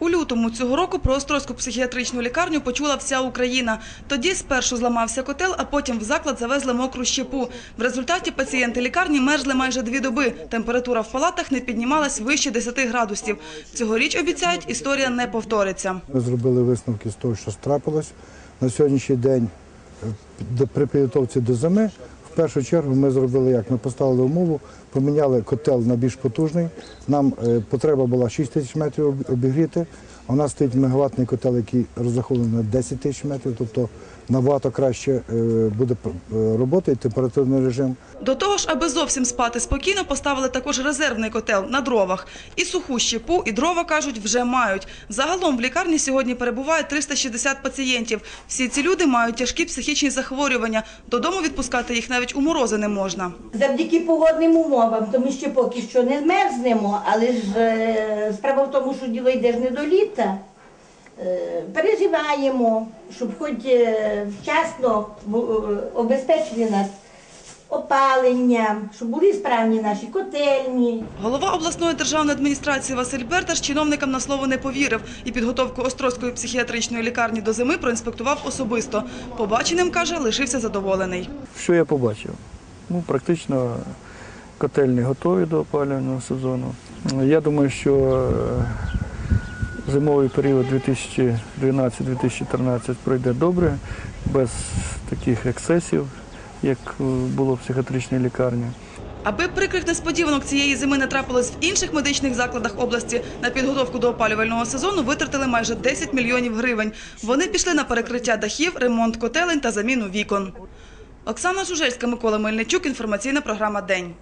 У лютому цього року про Острозьку психіатричну лікарню почула вся Україна. Тоді спершу зламався котел, а потім в заклад завезли мокру щепу. В результаті пацієнти лікарні мерзли майже дві доби. Температура в палатах не піднімалась вище 10 градусів. Цьогоріч обіцяють, історія не повториться. Ми зробили висновки з того, що трапилось. На сьогоднішній день е, при підготовці до зими в першу чергу ми зробили як? Ми поставили умову, поміняли котел на більш потужний. Нам е, потреба була 6 тисяч метрів обігріти, у нас стоїть мегаваттний котел, який розрахований на 10 тисяч метрів, тобто набагато краще е, буде е, робота і температурний режим. До того ж, аби зовсім спати спокійно, поставили також резервний котел на дровах. І суху щепу, і дрова, кажуть, вже мають. Загалом в лікарні сьогодні перебуває 360 пацієнтів. Всі ці люди мають тяжкі психічні захворювання. Додому відпускати їх навіть у морози не можна. Завдяки погодним умовам, тому що поки що не змерзнемо, але ж е, справа в тому, що діло йде ж не до літа. Е, Переживаємо, щоб хоч е, вчасно е, обезпечили нас опаленням, щоб були справні наші котельні. Голова обласної державної адміністрації Василь Берташ чиновникам на слово не повірив і підготовку Острозької психіатричної лікарні до зими проінспектував особисто. Побаченим, каже, лишився задоволений. Що я побачив? Ну, практично котельні готові до опалювального сезону. Я думаю, що зимовий період 2012-2013 пройде добре, без таких ексцесів, як було в психіатричній лікарні. Аби прикрих несподіванок цієї зими не трапилось в інших медичних закладах області, на підготовку до опалювального сезону витратили майже 10 мільйонів гривень. Вони пішли на перекриття дахів, ремонт котелень та заміну вікон. Оксана Жужельська, Микола Мельничук. Інформаційна програма «День».